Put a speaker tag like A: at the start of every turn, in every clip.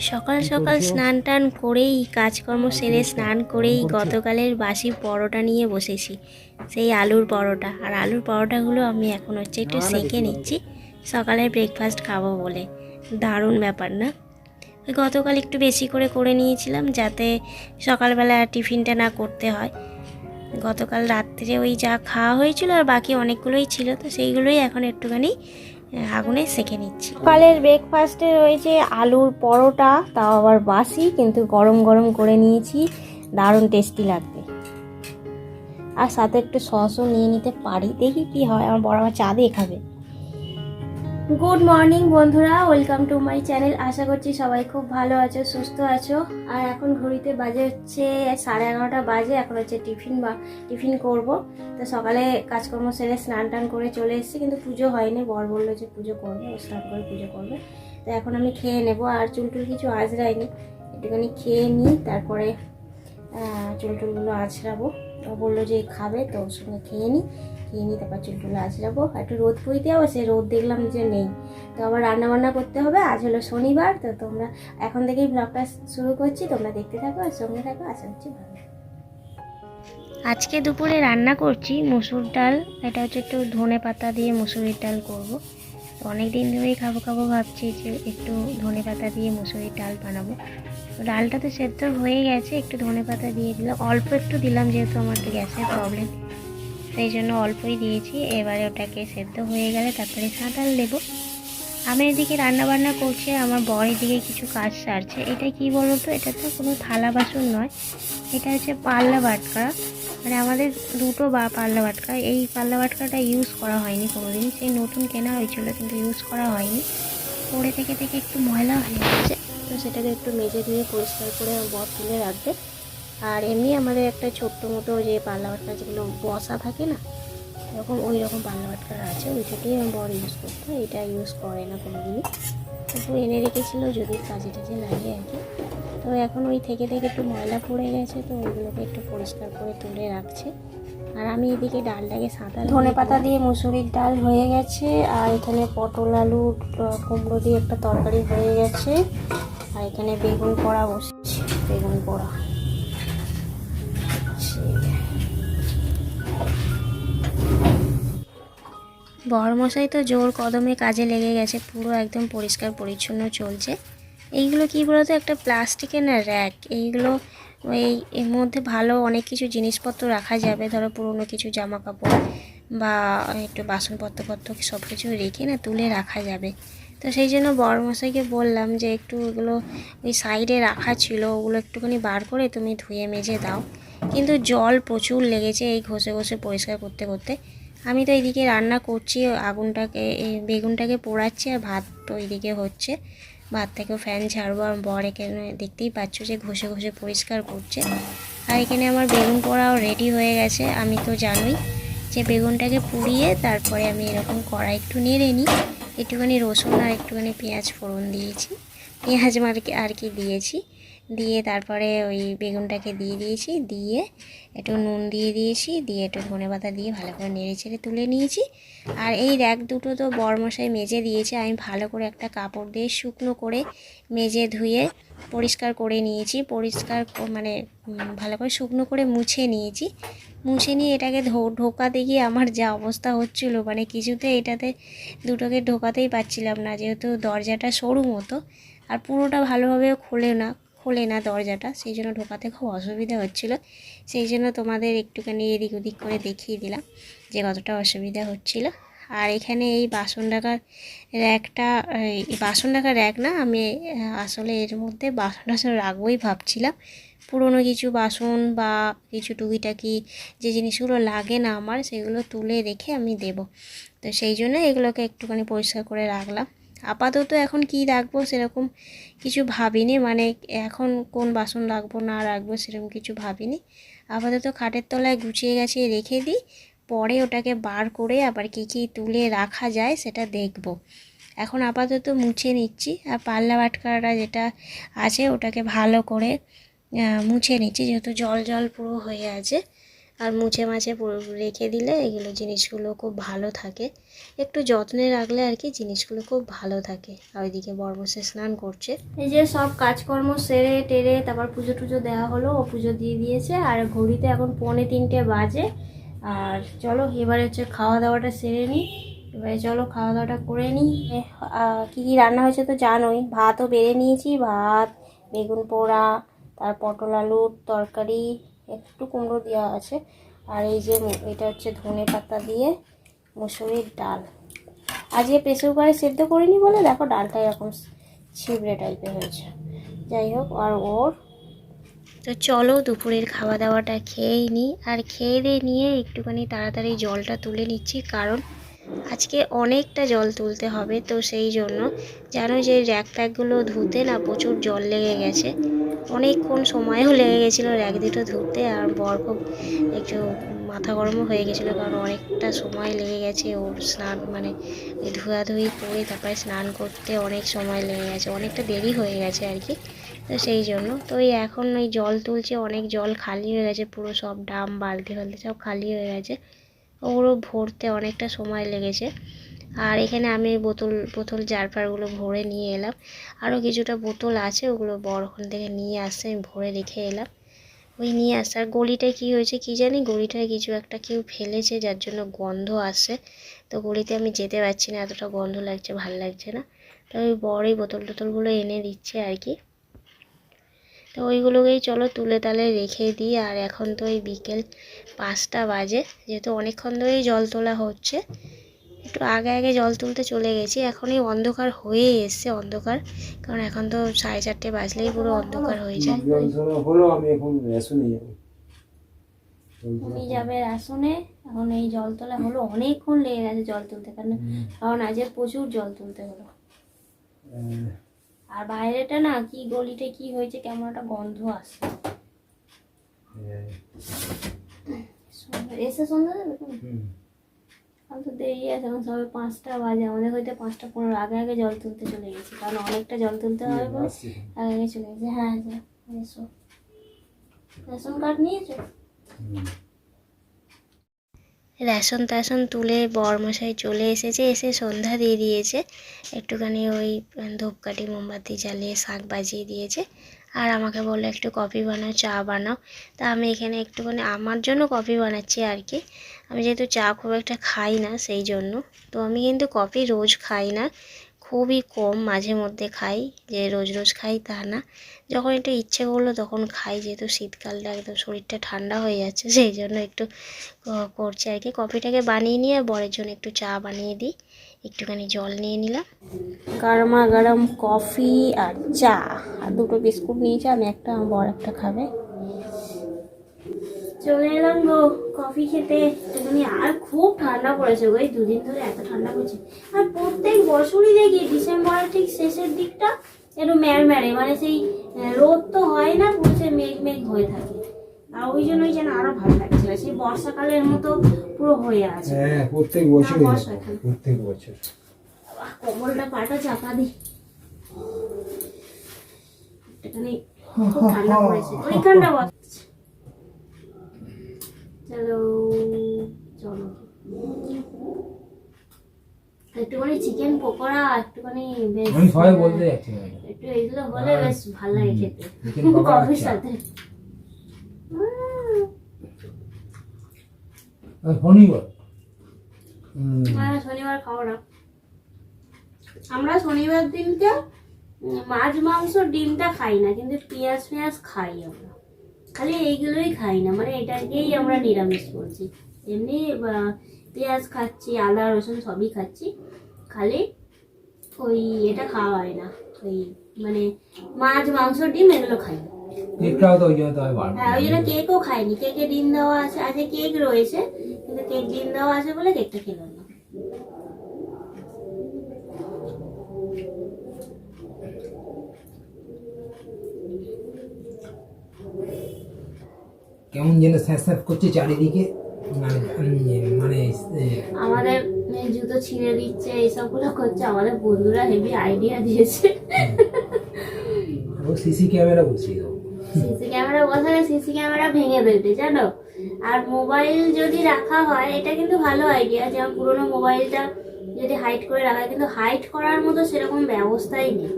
A: সকাল সকাল স্নান টান করেই কাজকর্ম সেরে স্নান করেই গতকালের বাসি পরোটা নিয়ে বসেছি সেই আলুর পরোটা। আর আলুর পরোটাগুলো আমি এখন হচ্ছে একটু সেঁকে নিচ্ছি সকালের ব্রেকফাস্ট খাব বলে। দারুণ ব্যাপার না? গতকাল একটু বেশি করে করে নিয়েছিলাম যাতে সকালবেলা টিফিনটা না করতে হয়। গতকাল রাত্রে ওই যা খাওয়া হয়েছিল আর বাকি অনেকগুলোই ছিল তো সেইগুলোই এখন একটুখানি আগুনে সেঁকে নিচ্ছি। সকালের ব্রেকফাস্টে রয়েছে আলুর পরোটা, তাও আবার বাসি, কিন্তু গরম গরম করে নিয়েছি। দারুণ টেস্টি লাগবে। আর সাথে একটু সসও নিয়ে নিতে পারি। দেখি কি হয়, আমার বড় আমার চা দিয়ে খাবে। গুড মর্নিং বন্ধুরা। ওয়েলকাম টু মাই চ্যানেল আশা করছি সবাই খুব ভালো আছো, সুস্থ আছো। আর এখন ঘড়িতে বাজে হচ্ছে সাড়ে এগারোটা বাজে। এখন হচ্ছে টিফিন বা টিফিন করব। তো সকালে কাজকর্ম সেরে স্নান টান করে চলে এসেছি, কিন্তু পুজো হয়নি। বর বলল যে পুজো করবে স্নান করে পুজো করবে। তো এখন আমি খেয়ে নেব। আর চুলটুল কিছু আজরাইনি একটুখানি খেয়ে নিই, তারপরে চুলটুলগুলো আঁচড়াবো। ও বলল যে খাবে, তো ওর সঙ্গে খেয়ে নিই। খেয়ে নিই তারপর চুলটুলো আঁচড়াবো একটু রোদ বইতে হবে সে রোদ দেখলাম যে নেই। তো আবার রান্না বান্না করতে হবে, আজ হলো শনিবার, তো তোমরা এখন থেকেই ব্লগটা শুরু করছি, তোমরা দেখতে থাকো আর সঙ্গে থাকো, আশা করছি ভালো আজকে দুপুরে রান্না করছি মুসুর ডাল, এটা হচ্ছে একটু ধনে পাতা দিয়ে মুসুরির ডাল করব। তো অনেক দিন ধরেই খাব খাব ভাবছি যে একটু ধনে পাতা দিয়ে মুসুরির ডাল বানাবো। ডালটা তো সেদ্ধ হয়ে গেছে, একটু ধনে পাতা দিয়ে দিলাম, অল্প একটু দিলাম যেহেতু আমার তো গ্যাসের প্রবলেম। সেই জন্য অল্পই দিয়েছি। এবারে ওটাকে সেদ্ধ হয়ে গেলে তারপরে সাঁতাল দেবো আমি এদিকে রান্না বান্না করছি, আমার বর এদিকে কিছু কাজ সারছে। এটা কি বলো তো এটা তো কোনো থালা বাসন নয়। এটা হচ্ছে পাল্লা বাটকা। মানে আমাদের দুটো বা পাল্লা বাটকা। এই পাল্লা বাটকাটা ইউজ করা হয়নি কোনোদিন। সেই নতুন কেনা হয়েছিল, কিন্তু ইউজ করা হয়নি। পড়ে থেকে থেকে একটু ময়লা হয়ে গেছে। তো সেটাকে একটু মেজে দিয়ে পরিষ্কার করে বর তুলে রাখবে। আর এমনি আমাদের একটা ছোট্ট মতো যে পাল্লা বাটকা যেগুলো বসা থাকে না এরকম ওই রকম পাল্লা বাটকা আছে ওইটাকেই আমার বড় ইউজ করতো এটা ইউজ করে না কোনো দিনই তবু এনে রেখেছিল যদি কাজে টাজে লাগে আর কি। তো এখন ওই থেকে থেকে একটু ময়লা পড়ে গেছে তো ওইগুলোকে একটু পরিষ্কার করে তুলে রাখছে। আর আমি এদিকে ডালটাকে সাঁতার ধনে পাতা দিয়ে মুসুরির ডাল হয়ে গেছে আর এখানে পটল আলু কুমড়ো দিয়ে একটা তরকারি হয়ে গেছে। আর এখানে বেগুন পোড়া বসেছে বেগুন পোড়া। বড়মশাই তো জোর কদমে কাজে লেগে গেছে, পুরো একদম পরিষ্কার পরিচ্ছন্ন চলছে। এইগুলো কি বলতো, একটা প্লাস্টিকের না র্যাক, এইগুলো এই, এর মধ্যে ভালো অনেক কিছু জিনিসপত্র রাখা যাবে, ধরো পুরনো কিছু জামা কাপড় বা একটু বাসনপত্রপত্র সব কিছু রেখে না তুলে রাখা যাবে। তো সেই জন্য বড়মশাইকে বললাম যে একটু ওগুলো ওই সাইডে রাখা ছিল, ওগুলো একটুখানি বার করে তুমি ধুয়ে মেজে দাও। কিন্তু জল প্রচুর লেগেছে এই ঘষে ঘষে পরিষ্কার করতে করতে। আমি তো এইদিকে রান্না করছি আগুনটাকে বেগুনটাকে পোড়াচ্ছি আর ভাত তো এইদিকে হচ্ছে। ভাত থেকেও ফ্যান ছাড়বো, আর বর এখানে দেখতেই পাচ্ছ যে ঘষে ঘষে পরিষ্কার করছে। আর এখানে আমার বেগুন পোড়াও রেডি হয়ে গেছে, আমি তো জানোই যে বেগুনটাকে পুড়িয়ে তারপরে আমি এরকম কড়া একটু নেড়ে নিই। একটুখানি রসুন আর একটুখানি পেঁয়াজ ফোড়ন দিয়েছি। পেঁয়াজ আর কি দিয়েছি। দিয়ে তারপরে ওই বেগুনটাকে দিয়ে দিয়েছি, দিয়ে একটু নুন দিয়ে দিয়েছি, দিয়ে একটু ধনে পাতা দিয়ে ভালো করে নেড়ে ছেড়ে তুলে নিয়েছি। আর এই র্যাক দুটো তো বরমশাই মেজে দিয়েছে, আমি ভালো করে একটা কাপড় দিয়ে শুকনো করে মেজে ধুয়ে পরিষ্কার করে নিয়েছি, পরিষ্কার মানে ভালো করে শুকনো করে মুছে নিয়েছি। মুছে নিয়ে এটাকে ঢোকাতে গিয়ে আমার যা অবস্থা হচ্ছিল মানে কিছুতে এটাতে দুটোকে ঢোকাতেই পারছিলাম না, যেহেতু দরজাটা সরু মতো, আর পুরোটা ভালোভাবে খোলে না। খোলে না দরজাটা, সেই জন্য ঢোকাতে খুব অসুবিধা হচ্ছিল। সেই জন্য তোমাদের একটুখানি এদিক ওদিক করে দেখিয়ে দিলাম যে কতটা অসুবিধা হচ্ছিল। আর এখানে এই বাসন রাখার র্যাকটা, এই বাসন রাখার র্যাক না, আমি আসলে এর মধ্যে বাসন টাসন রাখবোই ভাবছিলাম। পুরনো কিছু বাসন বা কিছু টুকিটাকি যে জিনিসগুলো লাগে না আমার, সেগুলো তুলে রেখে আমি দেব। তো সেই জন্য এগুলোকে একটুখানি পরিষ্কার করে রাখলাম। আপাতত এখন কি রাখব সেরকম কিছু ভাবিনি। মানে এখন কোন বাসন রাখব, না রাখব সেরকম কিছু ভাবিনি। আপাতত খাটের তলায় গুছিয়ে গেছে রেখে দিই। পরে ওটাকে বার করে আবার কী কী তুলে রাখা যায় সেটা দেখব। এখন আপাতত মুছে নিচ্ছি। আর পাল্লা বাটকাটা যেটা আছে ওটাকে ভালো করে মুছে নিচ্ছি। যেহেতু জল জল পুরো হয়ে আছে।
B: আর মুছে মাছে রেখে দিলে এগুলো জিনিসগুলো খুব ভালো থাকে। একটু যত্নে রাখলে আর কি জিনিসগুলো খুব ভালো থাকে। আর ওইদিকে বর্মসে স্নান করছে। এই যে সব কাজকর্ম সেরে টেরে তারপর পুজো টুজো দেওয়া হলো, ও পুজো দিয়ে দিয়েছে। আর ঘড়িতে এখন পৌনে তিনটে বাজে। আর চলো, এবারে হচ্ছে খাওয়া দাওয়াটা সেরে নিই। এবারে চলো, খাওয়া দাওয়াটা করে নিই। কি কি রান্না হয়েছে তো জানোই। ভাতও বেড়ে নিয়েছি। ভাত, বেগুন পোড়া, তার পটল আলুর তরকারি একটু কুমড়ো দেওয়া আছে। আর এই যে এটা হচ্ছে ধনে পাতা দিয়ে মুসুরির ডাল। আজকে প্রেসার কুকারে সেদ্ধ করিনি বলে দেখো ডালটা এরকম ছিবড়ে টাইপের হয়েছে। যাই হোক, আর ওর তো চলো দুপুরের খাওয়া দাওয়াটা খেয়েই নিই আর খেয়ে দিয়ে নিয়ে একটুখানি তাড়াতাড়ি জলটা তুলে নিচ্ছি, কারণ আজকে অনেকটা জল তুলতে হবে তো সেই জন্য। জানো যে র্যাক ট্যাকগুলো ধুতে না প্রচুর জল লেগে গেছে। অনেকক্ষণ সময়ও লেগে গেছিল র্যাক দুটো ধুতে আর বর খুব একটু মাথা গরমও হয়ে গেছিল কারণ অনেকটা সময় লেগে গেছে ওর স্নান মানে ধোয়াধুয়ি করে তারপরে স্নান করতে অনেক সময় লেগে গেছে। অনেকটা দেরি হয়ে গেছে আর কি। তো সেই জন্য তো এই এখন ওই জল তুলছে, অনেক জল খালি হয়ে গেছে, পুরো সব ডাম, বালতি, ফালতি সব খালি হয়ে গেছে। ওগুলো ভরতে অনেকটা সময় লেগেছে। আর এখানে আমি বোতল বোতল জারপারগুলো ভরে নিয়ে এলাম। আরও কিছুটা বোতল আছে, ওগুলো বড় ওখান থেকে নিয়ে আসছে আমি ভরে রেখে এলাম। ওই নিয়ে আসছে আর গলিটায় কী হয়েছে কী জানি? গলিটায় কিছু একটা কেউ ফেলেছে, যার জন্য গন্ধ আসছে। তো গলিতে আমি যেতে পারছি না, এতটা গন্ধ লাগছে, ভালো লাগছে না। তো ওই বড় এই বোতল টোতলগুলো এনে দিচ্ছে আর কি। তো ওইগুলোকেই চলো তুলে তালে রেখে দিই। আর এখন তো ওই বিকেল পাঁচটা বাজে, যেহেতু অনেকক্ষণ ধরেই জল তোলা হচ্ছে। একটু আগে আগে জল তুলতে চলে গেছি, এখনই অন্ধকার হয়ে এসছে অন্ধকার, কারণ এখন তো সাড়ে চারটে বাজলেই পুরো অন্ধকার হয়ে যায়। তুমি যাবে আসনে, এখন এই জল তোলা হলো, অনেকক্ষণ লেগে গেছে জল তুলতে, কারণ কারণ আজকে প্রচুর জল তুলতে হলো। আর বাইরেটা না কি গলিতে কি হয়েছে কেমন একটা গন্ধ আসছে এসে সন্ধ্যা দেবে আমি তো দেরি আছে এখন সবে পাঁচটা বাজে আমাদের হয়তো পাঁচটা পনেরো আগে আগে জল তুলতে চলে গেছি কারণ অনেকটা জল তুলতে হবে বলে। আগে আগে চলে গেছি। হ্যাঁ যা এসো। রেশন কার্ড নিয়েছো। রেশন ট্যাশন তুলে বরমশাই চলে এসেছে, এসে সন্ধ্যা দিয়ে দিয়েছে। একটুখানি ওই ধূপকাঠি, মোমবাতি জ্বালিয়ে শাক বাজিয়ে দিয়েছে। আর আমাকে বলল, একটু কফি বানাও, চা বানাও। তা আমি এখানে একটুখানি আমার জন্য কফি বানাচ্ছি আর কি। আমি যেহেতু চা খুব একটা খাই না, সেই জন্য। তো আমি কিন্তু কফি রোজ খাই না। খুবই কম মাঝে মধ্যে খাই, যে রোজ রোজ খাই তা না। যখন একটু ইচ্ছে করল তখন খাই, যেহেতু শীতকালটা একদম শরীরটা ঠান্ডা হয়ে যাচ্ছে, সেই জন্য একটু করছি আর কি। কফিটাকে বানিয়ে নিয়ে বরের জন্য একটু চা বানিয়ে দিই। একটুখানি জল নিয়ে নিলাম। গরমা গরম কফি আর চা। আর দুটো বিস্কুট নিয়েছি, আমি একটা বর একটা খাবে। চলে এলাম গো কফি খেতে। একটুখানি আর খুব ঠান্ডা পড়েছে গো এই দুদিন ধরে এত ঠান্ডা পড়েছে। আর প্রত্যেক বছরই দেখি ডিসেম্বরের ঠিক শেষের দিকটা একটু ম্যাড়ম্যাড়ে মানে সেই রোদ তো হয় না পুরো সে মেঘ মেঘ হয়ে থাকে। আর ওই জন্যই যেন আরও ভালো লাগছে সেই বর্ষাকালের মতো পুরো হয়ে আছে।
C: হ্যাঁ প্রত্যেক
B: এখানে।
C: প্রত্যেক বছর।
B: কোমরটা পাটা চাপা দি। একটুখানি খুব ঠান্ডা পড়েছে। ওইখানটা বস চলো চলো। একটুখানি চিকেন পকোড়া একটুখানি বেশ
C: আমি সবাই বলতে যাচ্ছি
B: একটু এগুলো হলে বেশ ভালো লাগে খেতে। কফির
C: আচ্ছা।
B: সাথে।
C: শনিবার।
B: হ্যাঁ শনিবার খাও না। আমরা শনিবার দিনটা মাছ মাংস ডিমটা খাই না কিন্তু পেঁয়াজ পেঁয়াজ খাই আমরা। খালি এইগুলোই খাই না মানে এটাকেই আমরা নিরামিষ বলছি। এমনি পেঁয়াজ খাচ্ছি আদা রসুন সবই খাচ্ছি খালি ওই এটা খাওয়া হয় না। ওই মানে মাছ মাংস ডিম এগুলো খাই না।
C: কেকটাও তো ওই জন্য তো
B: হ্যাঁ ওই জন্য কেকও খাইনি। কেকে ডিম দেওয়া আছে আজকে কেক রয়েছে কিন্তু কেক ডিম দেওয়া আছে বলে কেকটা খেলাম না
C: কেমন যেন স্যাঁত করছে চারিদিকে। মানে মানে
B: আমাদের জুতো ছিঁড়ে দিচ্ছে এইসবগুলো করছে। আমাদের বন্ধুরা হেভি আইডিয়া দিয়েছে।
C: ও সিসি ক্যামেরা বসিয়ে
B: সিসি ক্যামেরা বসালে সিসি ক্যামেরা ভেঙে দেবে জানো? আর মোবাইল যদি রাখা হয় এটা কিন্তু ভালো আইডিয়া যেমন পুরোনো মোবাইলটা যদি হাইট করে রাখা কিন্তু হাইট করার মতো সেরকম ব্যবস্থাই নেই।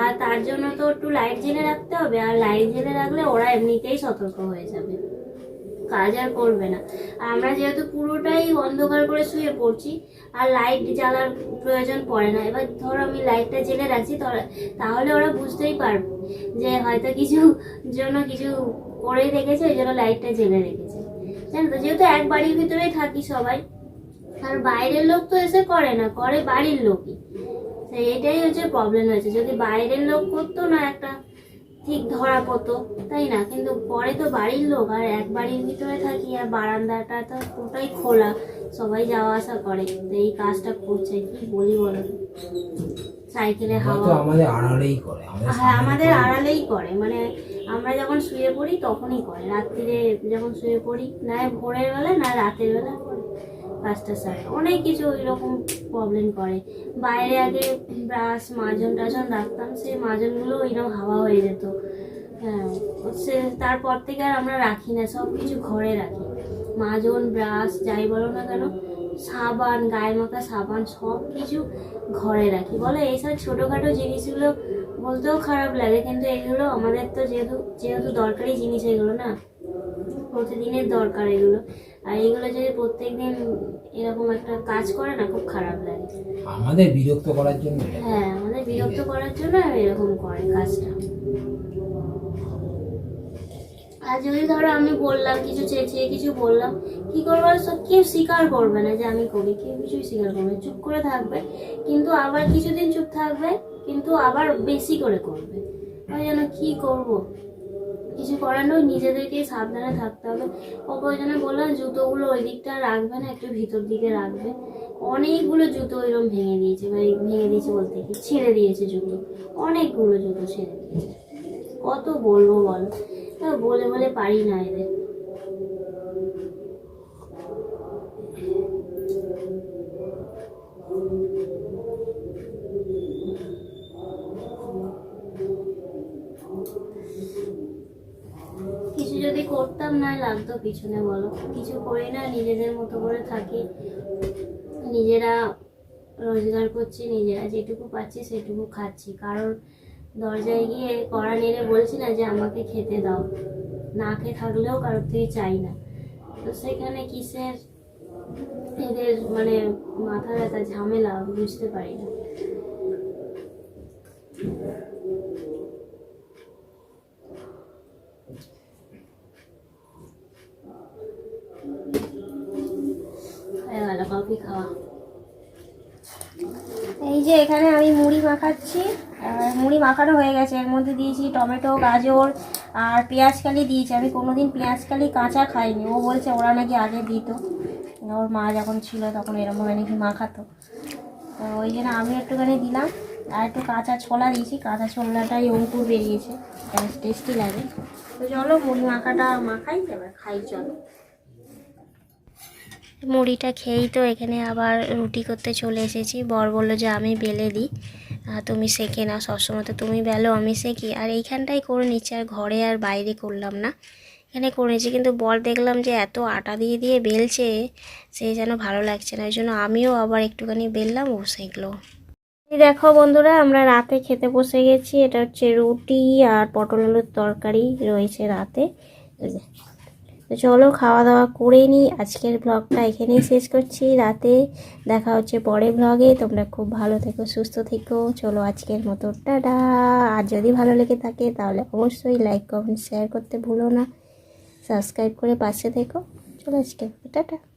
B: আর তার জন্য তো একটু লাইট জেলে রাখতে হবে। আর লাইট জেলে রাখলে ওরা এমনিতেই সতর্ক হয়ে যাবে। কাজ আর করবে না। আর আমরা যেহেতু পুরোটাই অন্ধকার করে শুয়ে পড়ছি, আর লাইট জ্বালার প্রয়োজন পড়ে না। এবার ধর আমি লাইটটা জেলে রাখছি তাহলে ওরা বুঝতেই পারবে যে হয়তো কিছু জন্য কিছু করে রেখেছে, ওই জন্য লাইটটা জেলে রেখেছে। জানো তো, যেহেতু এক বাড়ির ভিতরেই থাকি সবাই, আর বাইরের লোক তো এসে করে না, করে বাড়ির লোকই। এটাই হচ্ছে প্রবলেম হয়েছে। যদি বাইরের লোক করতো না একটা ঠিক ধরা পড়তো তাই না? কিন্তু পরে তো বাড়ির লোক আর এক বাড়ির ভিতরে থাকি আর বারান্দাটা তো পুরোটাই খোলা সবাই যাওয়া আসা করে তো এই কাজটা করছে কি বলি বলো? সাইকেলে হাওয়া
C: আমাদের আড়ালেই করে আমাদের
B: হ্যাঁ আমাদের আড়ালেই করে মানে আমরা যখন শুয়ে পড়ি তখনই করে রাত্রিরে যখন শুয়ে পড়ি না ভোরের বেলা না রাতের বেলা পাঁচটা সাড়ে অনেক কিছু এরকম প্রবলেম করে। বাইরে আগে ব্রাশ মাজন টাজন রাখতাম, সেই মাজনগুলো এরকম হাওয়া হয়ে যেত। হ্যাঁ সে তারপর থেকে আর আমরা রাখি না, সব কিছু ঘরে রাখি। মাজন ব্রাশ যাই বলো না কেন, সাবান, গায়ে মাখা সাবান, সব কিছু ঘরে রাখি। বলো এইসব ছোটোখাটো জিনিসগুলো বলতেও খারাপ লাগে, কিন্তু এগুলো আমাদের তো যেহেতু যেহেতু দরকারি জিনিস এগুলো না, প্রতিদিনের দরকার এগুলো। আর এগুলো যদি প্রত্যেকদিন এরকম একটা কাজ করে না খুব খারাপ লাগে।
C: আমাদের বিরক্ত করার জন্য
B: হ্যাঁ আমাদের বিরক্ত করার জন্য এরকম করে কাজটা। আর যদি ধরো আমি বললাম কিছু চেঁচিয়ে কিছু বললাম কি করব? সব কেউ স্বীকার করবে না যে আমি করি কেউ কিছুই স্বীকার করবে। চুপ করে থাকবে কিন্তু আবার কিছুদিন চুপ থাকবে কিন্তু আবার বেশি করে করবে। ওই জন্য কি করব? কিছু করার নয়, নিজেদেরকে সাবধানে থাকতে হবে। ওই জন্য বললাম, জুতোগুলো ওই দিকটা রাখবে না, একটু ভিতর দিকে রাখবে। অনেকগুলো জুতো এরকম ভেঙে দিয়েছে মানে ভেঙে দিয়েছে বলতে কি? ছেড়ে দিয়েছে জুতো। অনেকগুলো জুতো ছেড়ে দিয়েছে। কত বলব বলো? বলে বলে পারি না এদের কিছু যদি করতাম পিছনে বলো। কিছু করি না, নিজেদের মতো করে থাকি। নিজেরা রোজগার করছি, নিজেরা যেটুকু পাচ্ছি সেটুকু খাচ্ছি। কারণ দরজায় গিয়ে কড়া নেড়ে বলছি না যে, আমাকে খেতে দাও। না খেয়ে থাকলেও কারোর থেকে চাই না। তো সেখানে কিসের এদের মানে মাথা ব্যথা, ঝামেলা, বুঝতে পারি না। কফি খাওয়া। এই যে এখানে আমি মুড়ি মাখাচ্ছি। মুড়ি মাখানো হয়ে গেছে। এর মধ্যে দিয়েছি টমেটো, গাজর আর পেঁয়াজ কালি দিয়েছি। আমি কোনোদিন পেঁয়াজ কালি কাঁচা খাইনি। ও বলছে ওরা নাকি আগে দিত। ওর মা যখন ছিল তখন এরকমভাবে নাকি মাখাতো। তো ওই জন্য আমি একটুখানি দিলাম। আর একটু কাঁচা ছোলা দিয়েছি। কাঁচা ছোলাটাই অঙ্কুর বেরিয়েছে। টেস্টি লাগে। তো চলো মুড়ি মাখাটা মাখাই, এবার খাই, চলো। মুড়িটা খেয়েই তো এখানে আবার রুটি করতে চলে এসেছি। বর বলল যে, আমি বেলে দিই তুমি শেখে না সবসময় তো তুমি বেলো, আমি শেখি। আর এইখানটাই করে নিচ্ছি, আর ঘরে আর বাইরে করলাম না। এখানে করে নিচ্ছি কিন্তু বর দেখলাম যে, এত আটা দিয়ে দিয়ে বেলছে, সে যেন ভালো লাগছে না। ওই জন্য আমিও আবার একটুখানি বেললাম, ও শেখলো। দেখো বন্ধুরা, আমরা রাতে খেতে বসে গেছি। এটা হচ্ছে রুটি আর পটল আলুর তরকারি রয়েছে রাতে। তো চলো খাওয়া দাওয়া করে নিই। আজকের ব্লগটা এখানেই শেষ করছি। রাতে দেখা হচ্ছে পরে ব্লগে তোমরা খুব ভালো থেকো, সুস্থ থেকো। চলো আজকের মতো, টাটা। আর যদি ভালো লেগে থাকে, তাহলে অবশ্যই লাইক কমেন্ট শেয়ার করতে ভুলো না। সাবস্ক্রাইব করে পাশে থেকো। চলো আজকের টাটা।